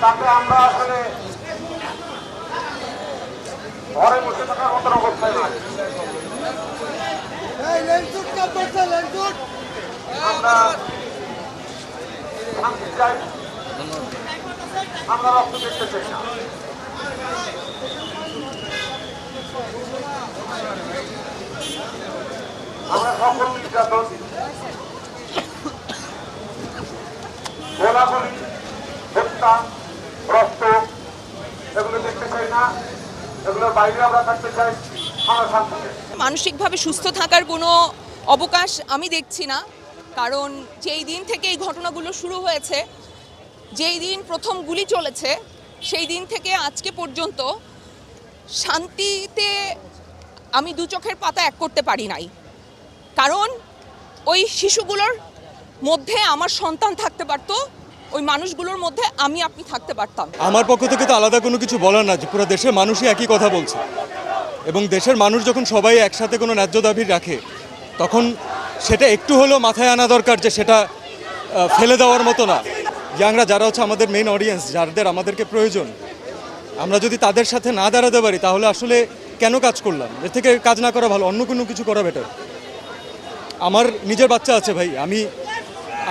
তাতে আমরা আসলে ঘরে বসে থাকার মতন অবস্থায় নাই আমরা শান্তি চাই। আমরা রক্ত দেখতে চাই না। আমরা সকল নির্যাতন গোলাগুলি হত্যা রক্ত এগুলো দেখতে চাই না, এগুলোর বাইরে আমরা থাকতে চাই মানসিকভাবে সুস্থ থাকার কোনো অবকাশ আমি দেখছি না, কারণ যেই দিন থেকে এই ঘটনাগুলো শুরু হয়েছে, যেই দিন প্রথম গুলি চলেছে, সেই দিন থেকে আজকে পর্যন্ত শান্তিতে আমি দু চোখের পাতা এক করতে পারি নাই। কারণ ওই শিশুগুলোর মধ্যে আমার সন্তান থাকতে পারতো ওই মানুষগুলোর মধ্যে আমি আপনি থাকতে পারতাম। আমার পক্ষ থেকে তো আলাদা কোনো কিছু বলার না পুরো দেশের মানুষই একই কথা বলছে। এবং দেশের মানুষ যখন সবাই একসাথে কোনো ন্যায্য দাবি রাখে, তখন সেটা একটু হলেও মাথায় আনা দরকার যে সেটা ফেলে দেওয়ার মতো না। ইয়াংরা যারা হচ্ছে আমাদের মেইন অডিয়েন্স যাদের আমাদেরকে প্রয়োজন, আমরা যদি তাদের সাথে না দাঁড়াতে পারি, তাহলে আসলে কেন কাজ করলাম? এর থেকে কাজ না করা ভালো, অন্য কোনো কিছু করা বেটার আমার নিজের বাচ্চা আছে ভাই, আমি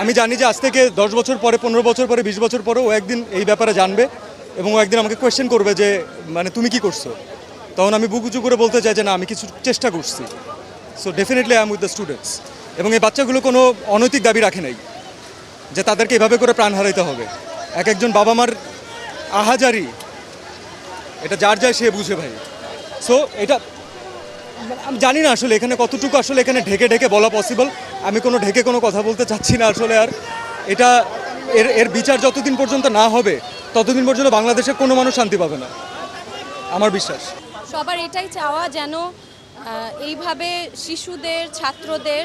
আমি জানি যে আজ থেকে দশ বছর পরে, পনেরো বছর পরে, বিশ বছর পরে ও একদিন এই ব্যাপারে জানবে এবং ও একদিন আমাকে কোয়েশ্চেন করবে যে মানে তুমি কি করছ? তখন আমি বুক উঁচু করে বলতে চাই যে না, আমি কিছু চেষ্টা করছি। So definitely I am with the students এবং এই বাচ্চাগুলো কোনো অনৈতিক দাবি রাখে নাই যে তাদেরকে এভাবে করে প্রাণ হারাইতে হবে। এক একজন বাবা মার আহাজারি, এটা যার যায় সে বুঝে ভাই। সো এটা আমি জানি না আসলে এখানে কতটুকু আসলে এখানে ঢেকে ঢেকে বলা পসিবল আমি কোনো ঢেকে কোনো কথা বলতে চাচ্ছি না আসলে আর। এটা এর এর বিচার যতদিন পর্যন্ত না হবে, ততদিন পর্যন্ত বাংলাদেশে কোনো মানুষ শান্তি পাবে না। আমার বিশ্বাস। সবার এটাই চাওয়া যেন এইভাবে শিশুদের, ছাত্রদের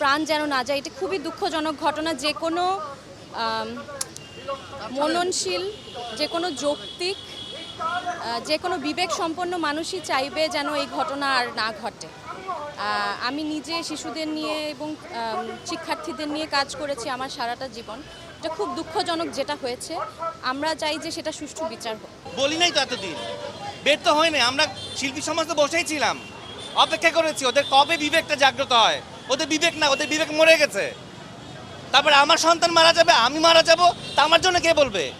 প্রাণ যেন না যায়। এটা খুবই দুঃখজনক ঘটনা। যে কোনো মননশীল, যে কোনো যৌক্তিক যে কোনো বিবেক সম্পন্ন মানুষই চাইবে যেন এই ঘটনা আর না ঘটে। আমি নিজে শিশুদের নিয়ে এবং শিক্ষার্থীদের নিয়ে কাজ করেছি আমার সারাটা জীবন। এটা খুব দুঃখজনক যেটা হয়েছে। আমরা চাই যে সেটা সুষ্ঠু বিচার হোক। বলি নাই তো এতদিন। বের তো হয়নি আমরা শিল্পী সমাজ তো বসেই ছিলাম। অপেক্ষা করেছি, ওদের কবে বিবেকটা জাগ্রত হয়? ওদের বিবেক না, ওদের বিবেক মরে গেছে। তারপরে আমার সন্তান মারা যাবে, আমি মারা যাব, তা আমার জন্য কে বলবে?